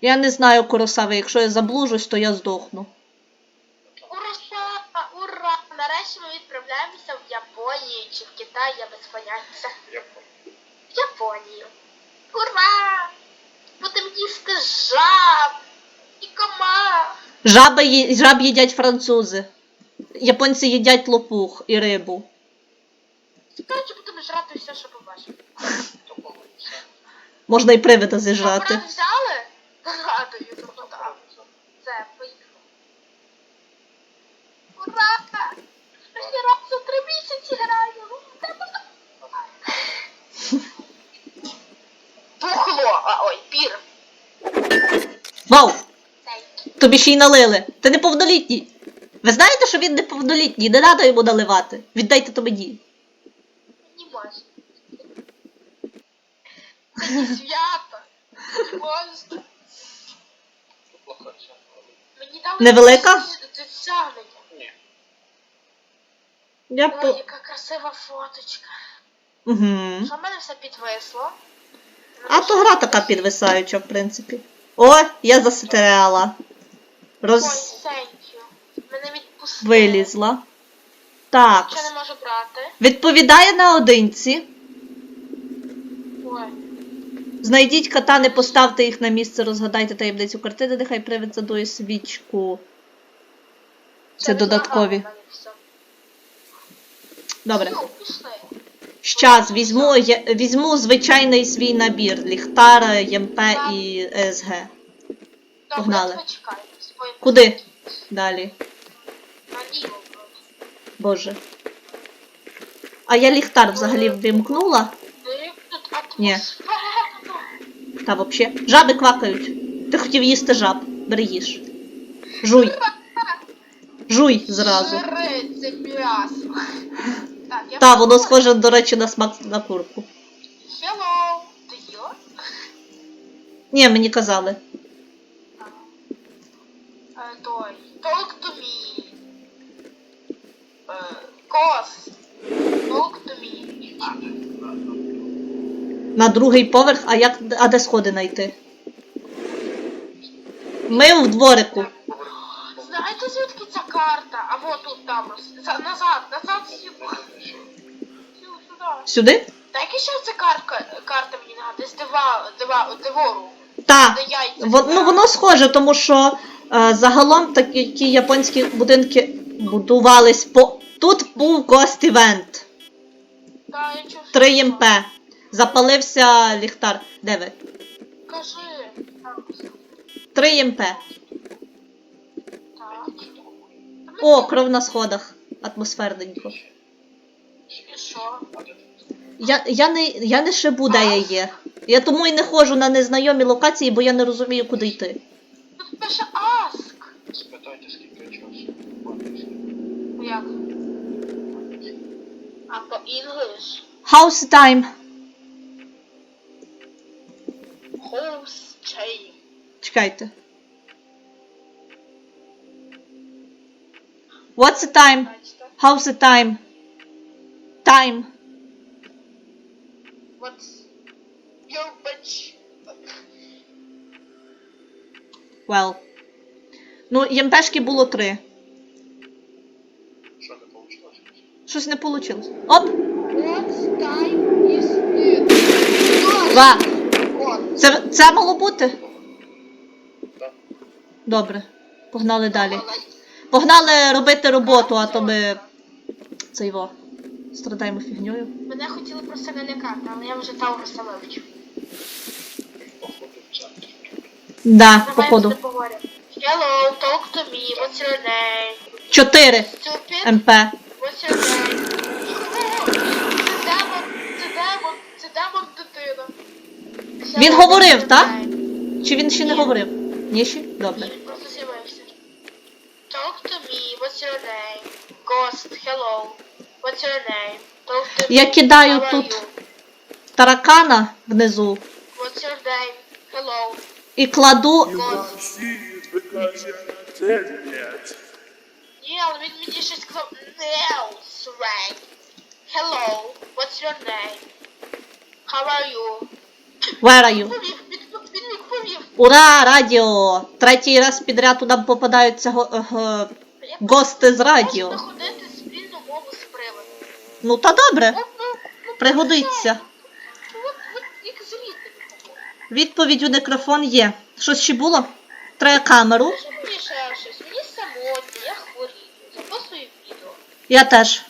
Я не знаю, Куросави, якщо я заблужусь, то я здохну. Ура! Ура! Нарешті ми відправляємося в Японію чи в Китай, я без поняття. В Японію. Ура! Будемо їсти жаб і комах. Жаби, ї- жаб їдять французи. Японці їдять лопух і рибу. Коротше, будемо жрати все, що побачимо. Можна і привида зіжрати. Брат взяли? Тобто так. Це, поїхали. Ура! Перший раз за три місяці граю. Пухло! А, ой, пір. Вау! Тобі ще й налили. Ти неповнолітній. Ви знаєте, що він неповнолітній, не треба йому наливати. Віддайте то мені. Не можна. Це не свято. Не можна. Мені дали Невелика? досягнення. Ні. Я Ой, по... яка красива фоточка. Угу. Що в мене все підвисло? А то гра така підвисаюча, в принципі. О, я застряла. Ой, Роз... thank you. Мене відпустили. Вилізла. Так. Що не можу брати? Відповідає наодинці. Знайдіть катани, поставте їх на місце, розгадайте таємницю картини, нехай привид задує свічку. Це не додаткові. Добре. Щас, візьму, я- візьму звичайний свій набір. Ліхтар, ЄМП і СГ. Погнали. Куди? Далі. Боже. А я ліхтар взагалі тут Ні. Та вообще. Жаби квакають. Ти хотів їсти жаб. Бери їж. Жуй. Жуй зразу. Жри це м'ясо. Так, я Та, воно схоже, до речі, на смак на курку. Hello. Ти їла? Ні, мені казали. Е, Той. Talk to me. Е, Кос. Talk to me. А, На другий поверх, а як а де сходи знайти? Ми в дворику. Знаєте звідки ця карта? А вот тут там. назад, назад сюди. Сюди, сюди. Сюди? Дай ще ця картка, карта мені нагадує, з дива, дива, дивору. Та. Во- ну, воно схоже, тому що е, загалом такі японські будинки будувались по. Тут був. Та, я чув, 3 що- МП. Запалився ліхтар. Де ви? Кажи. Там, 3 МП. Так. О, кров на сходах. Атмосферненько. І що? Я, я, не, я не шибу, де я є. Я тому і не ходжу на незнайомі локації, бо я не розумію, куди йти. Тут пише ask. Спитайте, скільки часу. Як? А по English? House time. Чекайте. What's the time? How's the time? Time. What's your bitch? Well. Ну, ємпешки було три. Що не вийшло? Щось не вийшло. Оп! What time is it? Два. Це, це мало бути? Добре. Погнали далі. Погнали робити роботу, а то ми. Це його. Страдаємо фігньою. Мене хотіли просто налякати, але я вже Тауруса. Походу. Да, походу. Hello, talk to me. What's your name? Чотири Stupid. МП. What's your name? Це демон, це демон, це демон дитина. Він говорив, так? Чи він ще не говорив? Ні ще? Ні, Добре. просто з'явився. Talk to me, what's your name? Ghost, hello. What's your name? Talk to me. Я кидаю How тут. you? Таракана внизу. What's your name? Hello. І кладу. Ні, але він мені щось сказав. No, Shrek. Hello, what's your name? How are you? Where are you? Він, відповів. Ура, радіо! Третій раз підряд туди попадаються го- е, г- гости з радіо. Можна ходити спільну мову з приводом. Ну та добре, Ну, ну, ну, пригодиться. От, от, як з. Відповідь у некрофон є. Щось ще було? Треба камеру. Що мені ще щось? Мені самотні, я хворію. Записую відео. Я теж.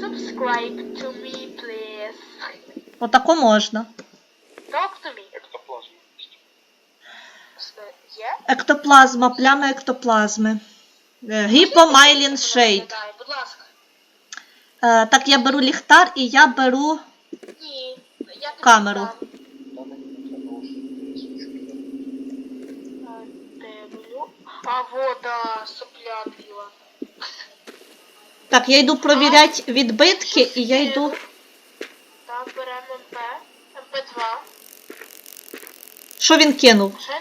Subscribe to me, please. Отако можна. Talk to me. Ектоплазма. Є? Ектоплазма, плями ектоплазми. Е, Гіпомайлін шейд. Будь ласка. Е, так, я беру ліхтар і я беру. Ні. Я тобі Камеру. дам. Дивлю. А вода, сопля біла. Так, я йду провіряти відбитки і я йду. Так, беремо МП. МП2. Що він кинув? Ще?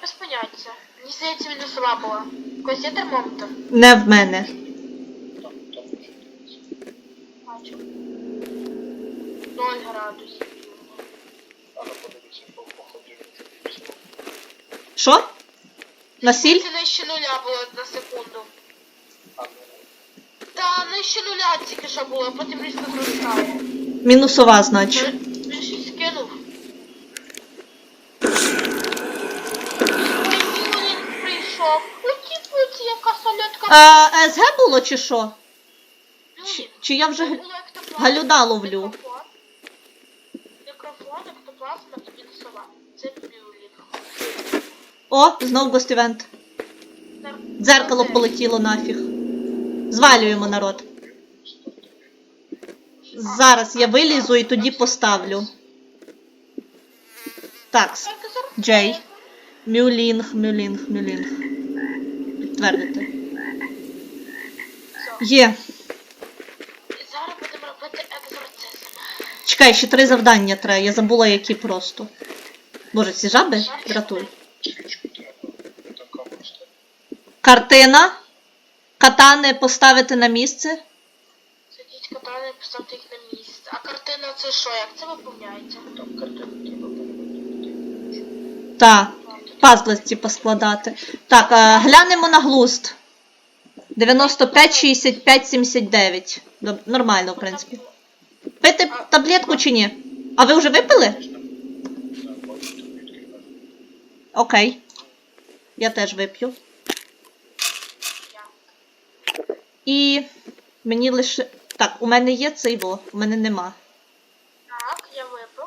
Без поняття. Мені здається, мінусова була. Якось є термометр. Не в мене. Бачу. 0 градусів. Що? Насіль? Це нижче нуля було на секунду. Та нижче нуля тільки що було, а потім різко зростає. Мінусова, значить. Він він щось кинув. Ой, Юлін прийшов. Оті А, СГ було чи що? Чи, чи я вже г- галюда ловлю? Мікрофон, ектоплазма та мінусова. Це Юлін. О, знов гостівент. Дзеркало полетіло нафіг. Звалюємо народ. Зараз я вилізу і тоді поставлю. Так, Джей. Мюлінг, мюлінг, мюлінг. Підтвердити. Є. І зараз будемо робити екзорцизм. Чекай, ще три завдання треба. Я забула, які просто. Боже, ці жаби дратують. Картина. Катани поставити на місце. Сидіть катани і поставте їх на місце. А картина це що? Як це виповняється? Там картину треба переводити. Та. Пазли поскладати. Так, е, глянемо на глуст. 95, 65, 79. Доб- Нормально, в принципі. Пити таблетку чи ні? А ви вже випили? Окей. Я теж вип'ю. І мені лише. Так, у мене є цей во, у мене нема. Так, я випив.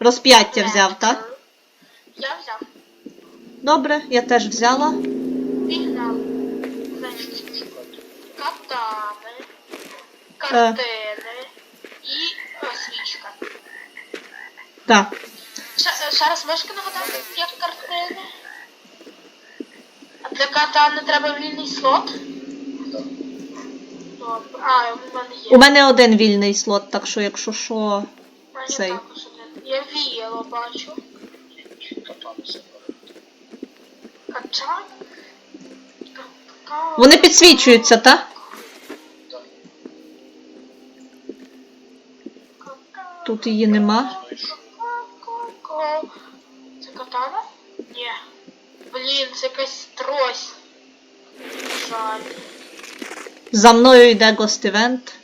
Розп'яття взяв, так? Я взяв. Добре, я теж взяла. Катани, картини і свічка. Так. Ще, раз можете нагадати, як картини? А для катани треба вільний слот? Добре. А, у мене є. У мене один вільний слот, так що якщо що. Цей. також один. Я віяло бачу. Качан. Вони підсвічуються? Так, Тут її нема. Це катана? Ні. Блін, це якась трось. Жаль. За мною йде гостівент.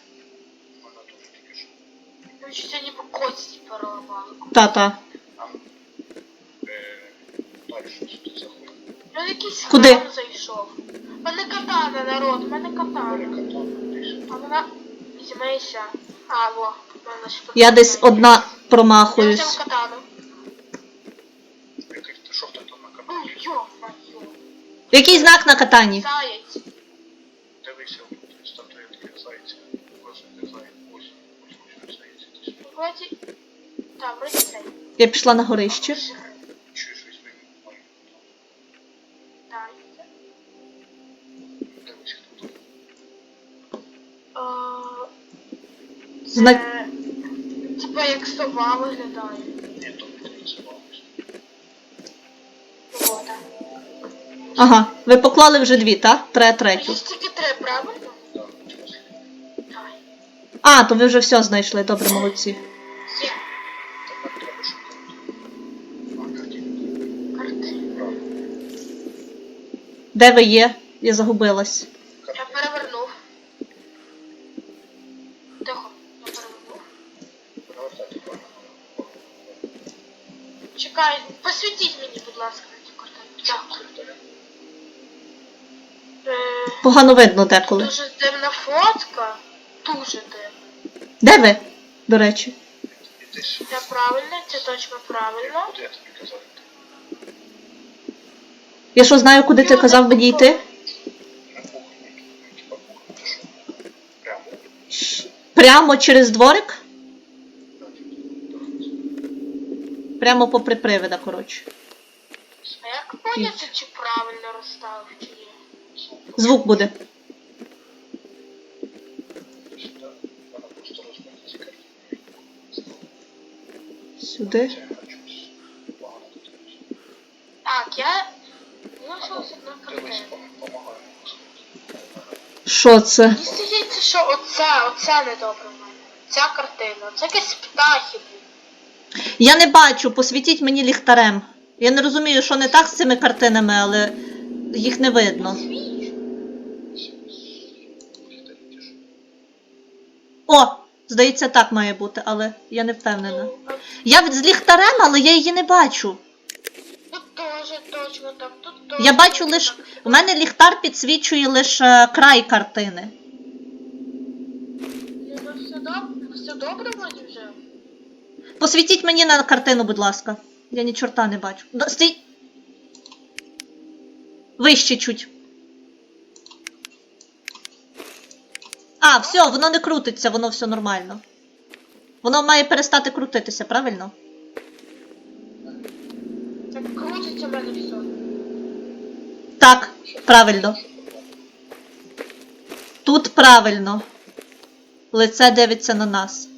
Ну, що це ніби кості переламали. Та-та. Ну якийсь Куди? храм зайшов. У мене катана, народ, у мене катана. А вона візьмеся. А, во, в мене ж Я десь катана. одна Я взяв промахуюсь. катану. Який ти що ти там на Ой, катані? йо-моє. Який знак на катані? Заєць. Дивися, тут статуетки зайця. Ось де заяць. Ось. Ось ось ось зайця. десь. Вроді... Так, вроді цей. Я пішла на горище. Чуєш, Знак... Типа як сова виглядає. Ні, то не сова. О, так. Ага, ви поклали вже дві, так? Тре третю. Є тільки три, правильно? А, то ви вже все знайшли, добре, молодці. Є. Де ви є? Я загубилась. Чекай, посвітіть мені, будь ласка, на цю картину. Дякую. Е, Погано видно деколи. дуже дивна фотка. Дуже дивна. Де ви? До речі. Це правильно, це точно правильно. Я що знаю, куди ти казав мені йти? Прямо через дворик? Так, так. Прямо попри привида, коротше. А як поняти, чи правильно розставив, чи ні? Звук буде. Сюди. Так, я залишилася одна картина. Що це? Мені здається, що оце, оце недобре в мене. Ця картина. Це якесь птахи. Я не бачу, посвітіть мені ліхтарем. Я не розумію, що не так з цими картинами, але їх не видно. О! Здається, так має бути, але я не впевнена. Я з ліхтарем, але я її не бачу. Тут теж точно так, тут теж. Я бачу лише. У мене ліхтар підсвічує лише край картини. Все добре, все добре вроді вже. Посвітіть мені на картину, будь ласка. Я ні чорта не бачу. Да, Стій. Вище чуть. А, все, воно не крутиться, воно все нормально. Воно має перестати крутитися, правильно? Так крутиться в мене все. Так, правильно. Тут правильно. Лице дивиться на нас.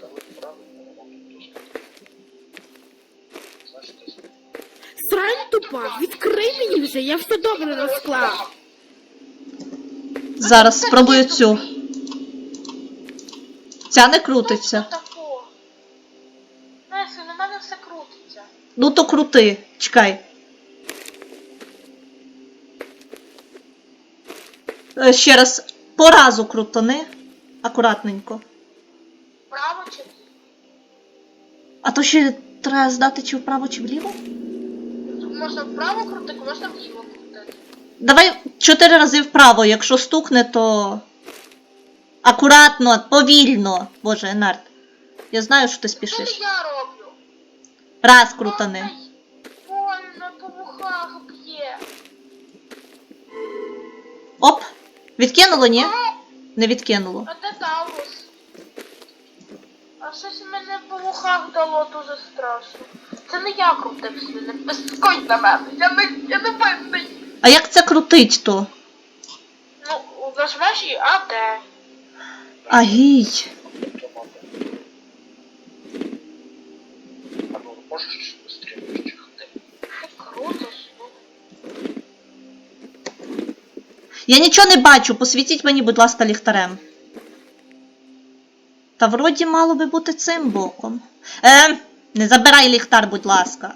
Коли правильно, воно тут тускає. Значить, десь Срань тупа, відкрий мені вже, я все добре розклав. Зараз спробую цю. Ця не крутиться. Що на мене все крутиться. Ну то крути. Чекай. Е, Ще раз по разу крутони. Акуратненько. Право чи? А то ще треба здати чи вправо, чи вліво? Можна вправо крутити, можна вліво крутити. Давай чотири рази вправо. Якщо стукне, то. Акуратно, повільно. Боже, Енард. Я знаю, що ти Що спішиш. я роблю? Раз крутани. Ай, Больно, по б'є. Оп. Відкинуло, ні? Не відкинуло. а де Таурус? А щось мене по вухах дало дуже страшно. Це не я крутив свини, безсконь на мене. Я не, я не винний. А як це крутить то? Ну, нажмеш і а де? Агій. то. А ну, можеш швидше чихати? Ти крутиш, ну. Я нічого не бачу, посвітіть мені, будь ласка, ліхтарем. Та вроді мало би бути цим боком. Е, не забирай ліхтар, будь ласка.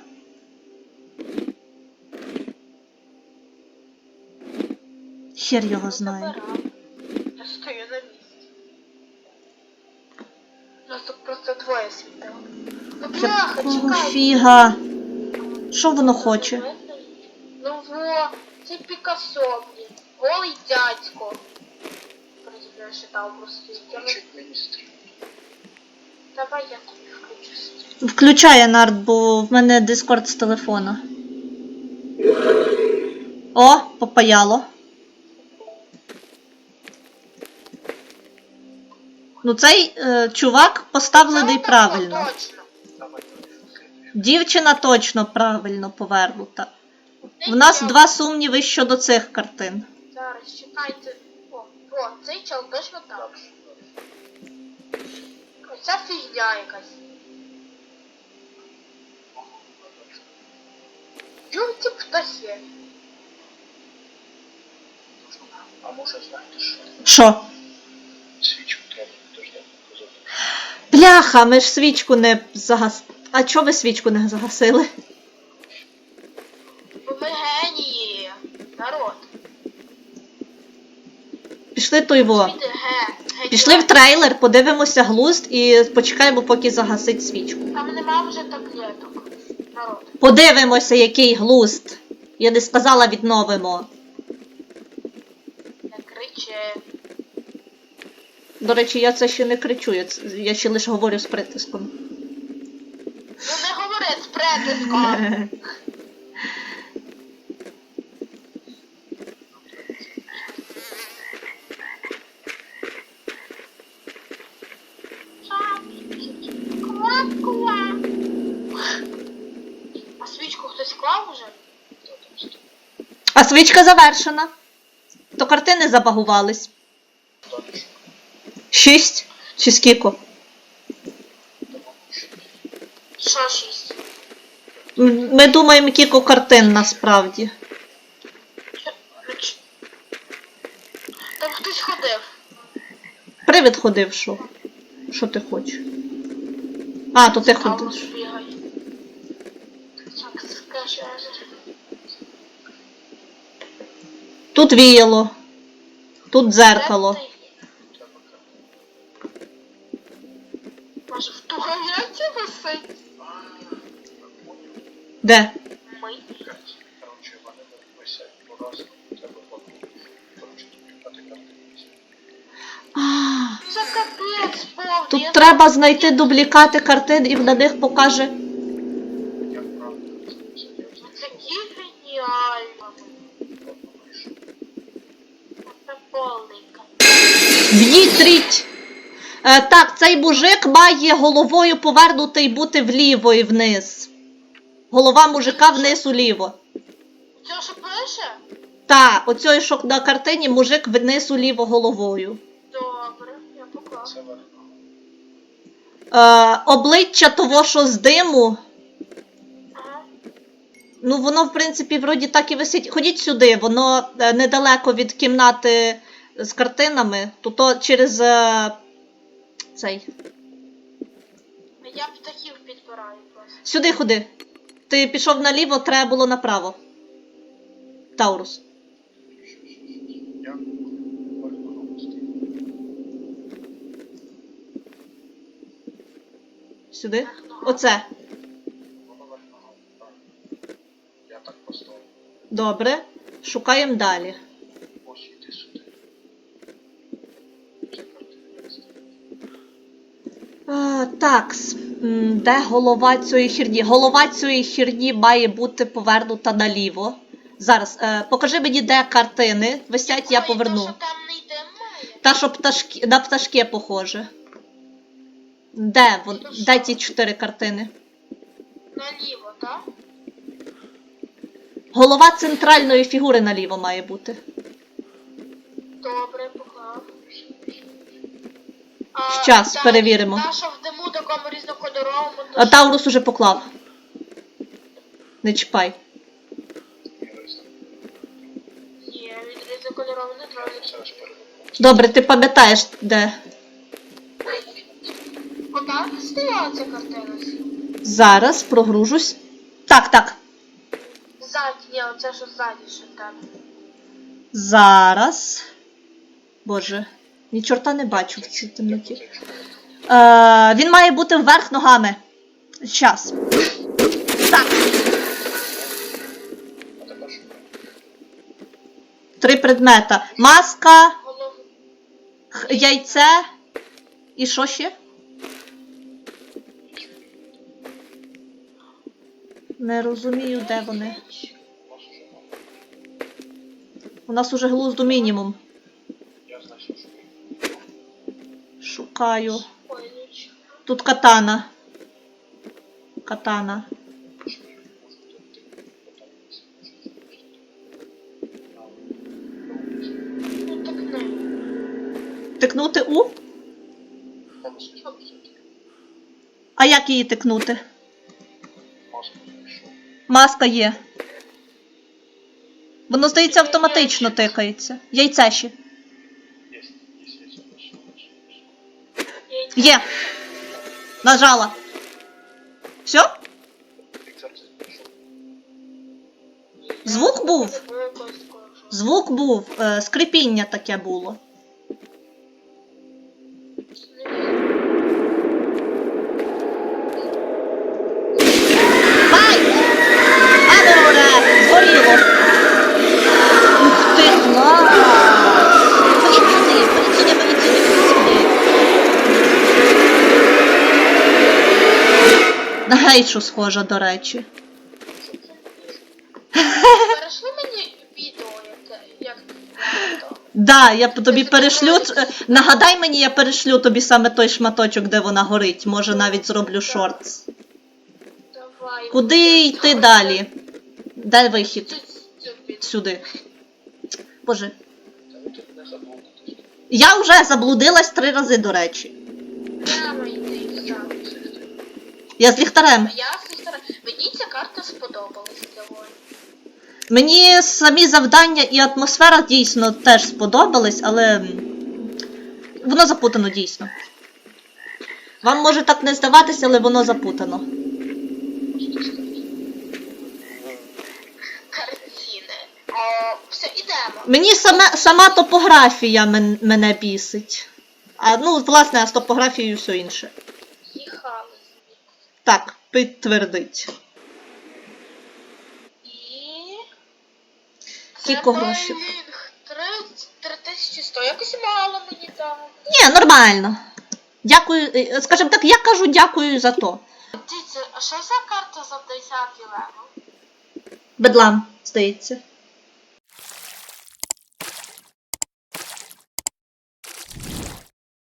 Хер його знає. Я стою на місці. Нас тут просто двоє світило. Ну бляха, чекай. фіга? Що воно хоче? Ну во, це Пікассо, блін. Голий дядько. Що там просто Включить мені стрім. Давай я тобі включу. Включай Нард, бо в мене дискорд з телефона. О, попаяло. Ну, цей е, чувак поставлений правильно. Дівчина точно правильно повернута. В нас два сумніви щодо цих картин. Зараз, чекайте. О, о, цей чел точно так. Оця фігня якась. Юнтик хтось є. А може знаєте що? Що? Свічку треба підождати показати. Бляха, ми ж свічку не загас... А чого ви свічку не загасили? Ми генії. Народ. Пішли той во. Пішли в трейлер, подивимося глузд і почекаємо, поки загасить свічку. Там нема вже таблет. Подивимося, який глузд. Я не сказала відновимо. Не кричи. До речі, я це ще не кричу, я, це- я ще лише говорю з притиском. Ну не говори з притиском. Ква-ква. А свічку хтось клав уже? А свічка завершена. То картини забагувались. Шість? Чи скільки? Що шість? Ми думаємо, кілько картин насправді. Там хтось ходив. Привид ходив, що? Що ти хочеш? А, то ти ходиш. Тут віяло. Тут дзеркало. Може в туалеті висить? Де? Ми. Тут треба знайти дублікати картин і на них покаже. Як правильно це висять, я Ну, знайшов. Такі геніально. Одну вийшов. Це повний капець. В'їтріть! Е, так, цей мужик має головою повернутий бути вліво і вниз. Голова мужика вниз уліво. Це що пише? Та, оцьої, що на картині мужик вниз уліво головою. Добре, я верно. Е, обличчя того, що з диму. Ага. Ну, воно, в принципі, вроді так і висить. Ходіть сюди, воно е, недалеко від кімнати з картинами. Тут то через е, цей. Я птахів підбираю просто. Сюди ходи. Ти пішов наліво, треба було направо. Таурус. Сюди. Оце. Добре. Шукаємо далі. Так, де голова цієї херні? Голова цієї херні має бути повернута наліво. Зараз, е, покажи мені, де картини висять, я поверну. Та, що пташки, на пташки похоже. Де, вон, де ці чотири картини? Наліво, так? Голова центральної фігури наліво має бути. Добре, поклав. А, Щас, перевіримо. Та, А Таурус уже поклав. Не чіпай. Ні, висять. Ні, не ж. Добре, ти пам'ятаєш, де. Отак стояла ця картина. Зараз прогружусь. Так, так. Ззаді, ні, оце що ззаді ще там. Зараз. Боже, ні чорта не бачу в цій темноті. Е, він має бути вверх ногами. Щас. Так. Три предмета. Маска, яйце. І що ще? Не розумію, де вони. У нас уже глузду мінімум. Шукаю. Тут катана. Катана. Тикнути у? А як її тикнути? Маска є. Воно, здається, автоматично тикається. Яйце ще. Є, Нажала. Все? Звук був? Звук був, е, скрипіння таке було. Гейшу схожа, до речі. Перейшли мені відео, як. Да, я тобі перешлю. Нагадай мені, я перешлю тобі саме той шматочок, де вона горить. Може навіть зроблю шортс. Давай. Куди йти далі? Де вихід? Сюди. Боже. Я вже заблудилась три рази, до речі. Прямо йти сам. Я з ліхтарем. Я сестра. Мені ця карта сподобалась доволі. Мені самі завдання і атмосфера дійсно теж сподобались, але воно запутано дійсно. Вам може так не здаватися, але воно запутано. Картини. О, все, ідемо. Мені саме, сама топографія мен, мене бісить. А ну, власне, а з топографією все інше. Так, підтвердить. І... Скільки Це грошей? Бейлінг. Три- 3100. Якось мало мені дало. Ні, нормально. Дякую. е, Скажімо так, я кажу дякую за то. Дивіться, а що за карта за 10 левел? Бедлам, здається.